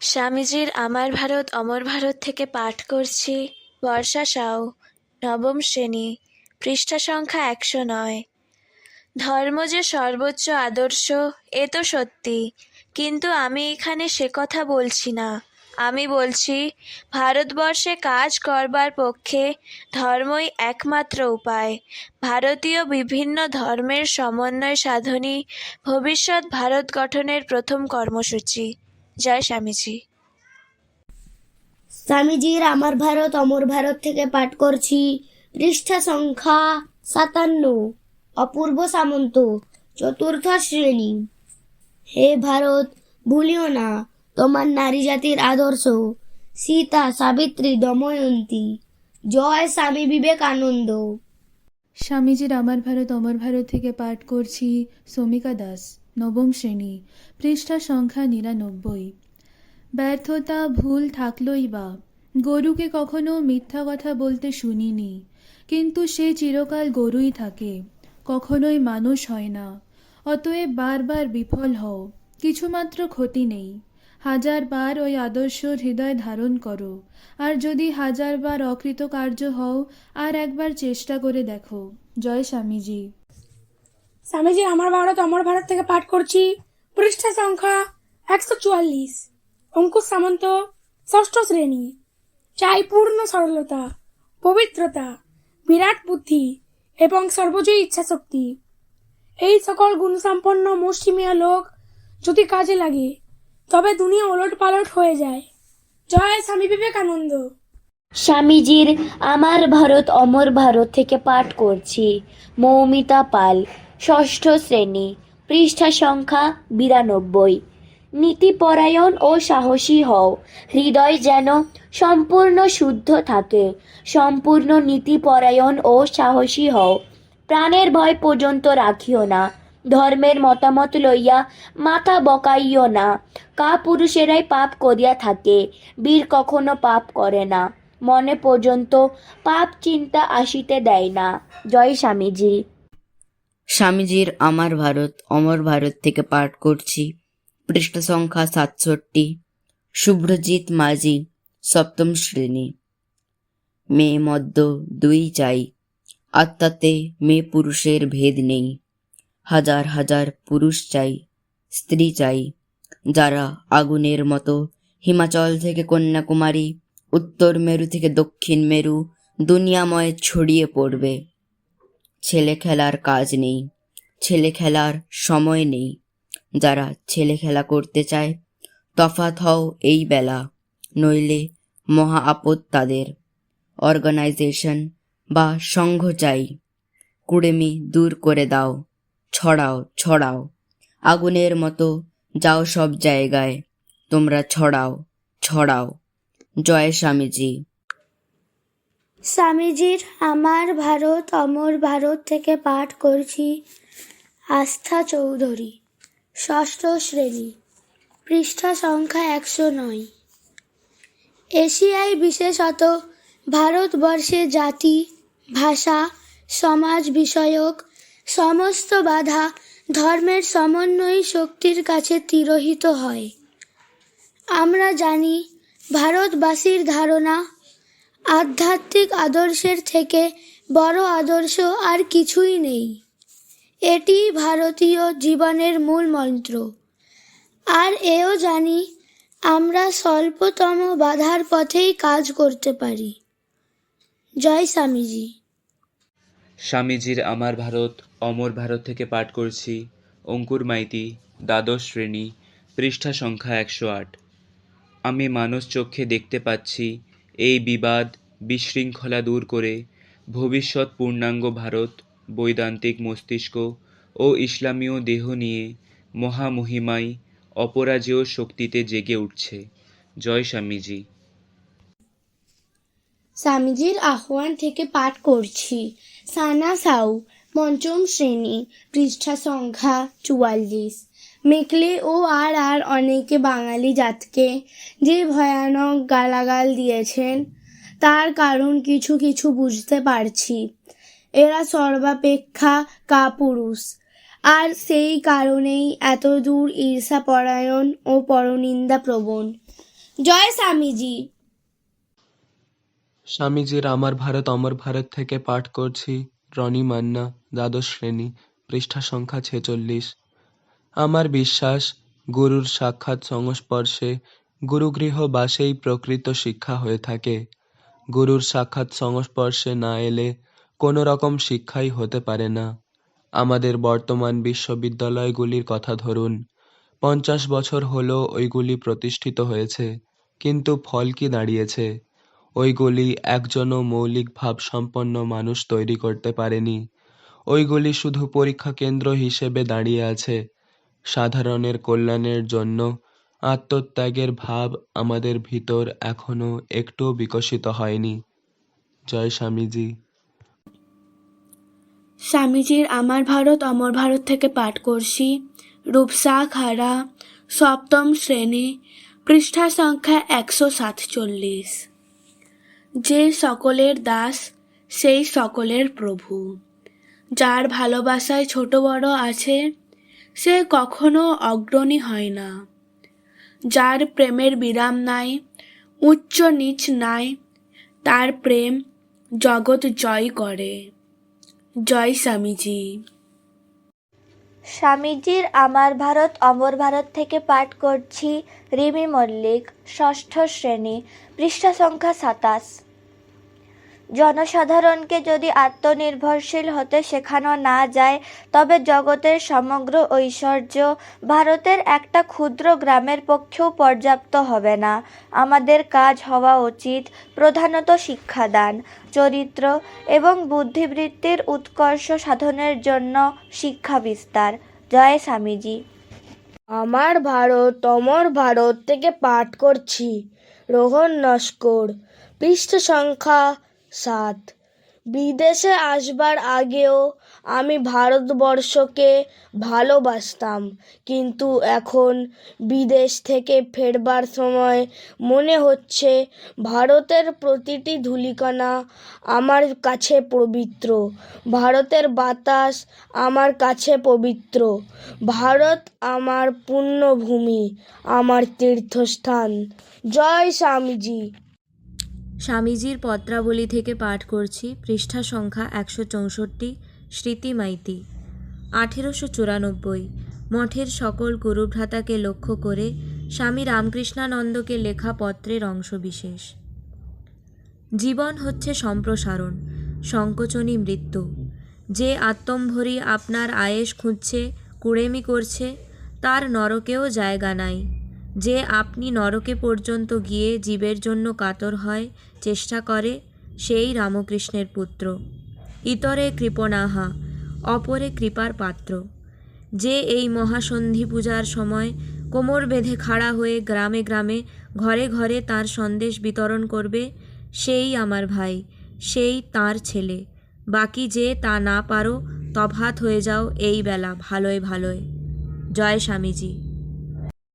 স্বামীজির আমার ভারত, অমর ভারত থেকে পাঠ করছি। বর্ষা সাউ, নবম শ্রেণি, পৃষ্ঠা সংখ্যা একশো নয়। ধর্ম যে সর্বোচ্চ আদর্শ, এ তো সত্যি। কিন্তু আমি এখানে সে কথা বলছি না। আমি বলছি, ভারতবর্ষে কাজ করবার পক্ষে ধর্মই একমাত্র উপায়। ভারতীয় বিভিন্ন ধর্মের সমন্বয় সাধনই ভবিষ্যৎ ভারত গঠনের প্রথম কর্মসূচি। জয় স্বামীজি। স্বামীজির আমার ভারত অমর ভারত থেকে পাঠ করছি। পৃষ্ঠা সংখ্যা সাতান্ন। অপূর্ব সামন্ত চতুর্থ শ্রেণি। হে ভারত ভুলিও না তোমার নারী জাতির আদর্শ। সীতা সাবিত্রী দময়ন্তী। জয় স্বামী বিবেকানন্দ। স্বামীজির আমার ভারত অমর ভারত থেকে পাঠ করছি সমিকা দাস। নবম শ্রেণি পৃষ্ঠা সংখ্যা নিরানব্বই। ব্যর্থতা ভুল থাকলই বা। গরুকে কখনো মিথ্যা কথা বলতে শুনিনি, কিন্তু সে চিরকাল গরুই থাকে, কখনোই মানুষ হয় না। অতএব বারবার বিফল হও, কিছুমাত্র ক্ষতি নেই। হাজার বার ওই আদর্শ হৃদয় ধারণ করো, আর যদি হাজার বার অকৃতকার্য হও, আর একবার চেষ্টা করে দেখো। জয় স্বামীজি। স্বামীজি আমার ভারত, অমর ভারত থেকে পাঠ করছি। পৃষ্ঠা সংখ্যা একশো চুয়াল্লিশ। অঙ্কুশ সামন্ত, ষষ্ঠ শ্রেণি। চাই পূর্ণ সরলতা, পবিত্রতা, বিরাট বুদ্ধি এবং সর্বজয়ী ইচ্ছাশক্তি। এই সকল গুণসম্পন্ন মুষ্টিমেয় লোক যদি কাজে লাগে, তবে দুনিয়া ওলট পালট হয়ে যায়। জয় স্বামী বিবেকানন্দ। স্বামীজির আমার ভারত, অমর ভারত থেকে পাঠ করছি। মৌমিতা পাল। ষষ্ঠ শ্রেণি, পৃষ্ঠা সংখ্যা বিরানব্বই। নীতিপরায়ণ ও সাহসী হও। হৃদয় যেন সম্পূর্ণ শুদ্ধ থাকে। সম্পূর্ণ নীতিপরায়ণ ও সাহসী হও। প্রাণের ভয় পর্যন্ত রাখিও না। ধর্মের মতামত লইয়া মাথা বকাইও না। কা পুরুষেরাই পাপ করিয়া থাকে। বীর কখনো পাপ করে না। মনে পর্যন্ত পাপ চিন্তা আসিতে দেয় না। জয় স্বামীজি। স্বামীজির আমার ভারত, অমর ভারত থেকে পাঠ করছি। পৃষ্ঠ সংখ্যা সাতষট্টি। শুভ্রজিৎ মাঝি, সপ্তম শ্রেণি। মেয়ে মদ্য দুই চাই। আত্মাতে মেয়ে পুরুষের ভেদ নেই। হাজার হাজার পুরুষ চাই, স্ত্রী চাই। যারা আগুনের মতো হিমাচল থেকে কন্যাকুমারী, উত্তর মেরু থেকে দক্ষিণ মেরু দুনিয়াময় ছড়িয়ে পড়বে। ছেলে খেলার কাজ নেই। ছেলে খেলার সময় নেই। যারা ছেলে খেলা করতে চায়, তফাৎ হও এই বেলা, নইলে মহা আপদ তাদের। অর্গানাইজেশন বা সংঘ চাই, কুড়েমি দূর করে দাও, ছড়াও ছড়াও, আগুনের মতো যাও সব জায়গায়, তোমরা ছড়াও ছড়াও। জয় স্বামীজি। স্বামীজির আমার ভারত, অমর ভারত থেকে পাঠ করছি আস্থা চৌধুরী, ষষ্ঠ শ্রেণি, পৃষ্ঠা সংখ্যা একশো নয়। এশিয়ায় বিশেষত ভারতবর্ষে জাতি, ভাষা, সমাজ বিষয়ক সমস্ত বাধা ধর্মের সমন্বয়ী শক্তির কাছে তিরোহিত হয়। আমরা জানি, ভারতবাসীর ধারণা আধ্যাত্মিক আদর্শের থেকে বড় আদর্শ আর কিছুই নেই। এটি ভারতীয় জীবনের মূল মন্ত্র। আর এও জানি, আমরা স্বল্পতম বাধার পথেই কাজ করতে পারি। জয় স্বামীজি। স্বামীজির আমার ভারত, অমর ভারত থেকে পাঠ করছি। অঙ্কুর মাইতি, দ্বাদশ শ্রেণি, পৃষ্ঠা সংখ্যা একশো আট। আমি মানুষ চক্ষে দেখতে পাচ্ছি, এই বিবাদ বিশৃঙ্খলা দূর করে ভবিষ্যৎ পূর্ণাঙ্গ ভারত, বৈদান্তিক মস্তিষ্ক ও ইসলামীয় দেহ নিয়ে মহামহিমায় অপরাজেয় শক্তিতে জেগে উঠছে। জয় স্বামীজি। স্বামীজির আহ্বান থেকে পাঠ করছি। সানা সাউ, পঞ্চম শ্রেণি, পৃষ্ঠা সংখ্যা চুয়াল্লিশ। মেকলে ও আর আর অনেকে বাঙালি জাতকে যে ভয়ানক গালাগাল দিয়েছেন তার কারণ কিছু কিছু বুঝতে পারছি। এরা সর্বাপেক্ষা কাপুরুষ। আর সেই কারণেই এত দূর ঈর্ষাপরায়ণ ও পরনিন্দা প্রবণ। জয় স্বামীজি। স্বামীজির আমার ভারত অমর ভারত থেকে পাঠ করছি রনি মান্না, দ্বাদশ শ্রেণি, পৃষ্ঠা সংখ্যা ছেচল্লিশ। আমার বিশ্বাস, গুরুর সাক্ষাৎ সংস্পর্শে গুরুগৃহ বাসেই প্রকৃত শিক্ষা হয়ে থাকে। গুরুর সাক্ষাৎ সংস্পর্শে না এলে কোনো রকম শিক্ষাই হতে পারে না। আমাদের বর্তমান বিশ্ববিদ্যালয়গুলির কথা ধরুন, পঞ্চাশ বছর হলো ওইগুলি প্রতিষ্ঠিত হয়েছে, কিন্তু ফল কি দাঁড়িয়েছে? ওইগুলি একজনও মৌলিক ভাব সম্পন্ন মানুষ তৈরি করতে পারেনি। ওইগুলি শুধু পরীক্ষা কেন্দ্র হিসেবে দাঁড়িয়ে আছে। সাধারণের কল্যাণের জন্য আত্মত্যাগের ভাব আমাদের ভিতর এখনও একটুও বিকশিত হয়নি। জয় স্বামীজি। স্বামীজির আমার ভারত, অমর ভারত থেকে পাঠ করছি। রূপসা খাড়া, সপ্তম শ্রেণি, পৃষ্ঠা সংখ্যা একশো সাতচল্লিশ। যে সকলের দাস, সেই সকলের প্রভু। যার ভালোবাসায় ছোট বড় আছে, সে কখনো অগ্রণী হয় না। যার প্রেমের বিরাম নাই, উচ্চ নিচ নাই, তার প্রেম জগৎ জয় করে। জয় স্বামীজি। স্বামীজির আমার ভারত, অমর ভারত থেকে পাঠ করছি রিমি মল্লিক, ষষ্ঠ শ্রেণি, পৃষ্ঠা সংখ্যা সাতাশ। জনসাধারণকে যদি আত্মনির্ভরশীল হতে শেখানো না যায়, তবে জগতের সমগ্র ঐশ্বর্য ভারতের একটা ক্ষুদ্র গ্রামের পক্ষেও পর্যাপ্ত হবে না। আমাদের কাজ হওয়া উচিত প্রধানত শিক্ষাদান, চরিত্র এবং বুদ্ধিবৃত্তির উৎকর্ষ সাধনের জন্য শিক্ষা বিস্তার। জয় স্বামীজি। আমার ভারত অমর ভারত থেকে পাঠ করছি। রোহন নস্কর পৃষ্ঠ সংখ্যা সাত। বিদেশে আসবার আগেও আমি ভারতবর্ষকে ভালোবাসতাম, কিন্তু এখন বিদেশ থেকে ফেরবার সময় মনে হচ্ছে ভারতের প্রতিটি ধূলিকণা আমার কাছে পবিত্র, ভারতের বাতাস আমার কাছে পবিত্র, ভারত আমার পুণ্যভূমি আমার তীর্থস্থান। জয় স্বামীজি। স্বামীজির পত্রাবলী থেকে পাঠ করছি, পৃষ্ঠা সংখ্যা একশো চৌষট্টি, স্মৃতি মাইতি। আঠেরোশো চুরানব্বই। মঠের সকল গুরুভ্রাতাকে লক্ষ্য করে স্বামী রামকৃষ্ণানন্দকে লেখা পত্রের অংশবিশেষ। জীবন হচ্ছে সম্প্রসারণ সংকোচনী মৃত্যু। যে আত্মম্ভরি আপনার আয়েস খুঁজছে, কুড়েমি করছে, তার নরকেও জায়গা নাই। যে আপনি নরকে পর্যন্ত গিয়ে জীবের জন্য কাতর হয়, চেষ্টা করে, সেই রামকৃষ্ণের পুত্র। ইতরে কৃপণাহা, অপরে কৃপার পাত্র। যে এই মহাসন্ধি পূজার সময় কোমর বেঁধে খাড়া হয়ে গ্রামে গ্রামে, ঘরে ঘরে তার সন্দেশ বিতরণ করবে, সেই আমার ভাই, সেই তার ছেলে। বাকি যে তা না পারো, তফাত হয়ে যাও এই বেলা ভালোয় ভালোয়। জয় স্বামীজি।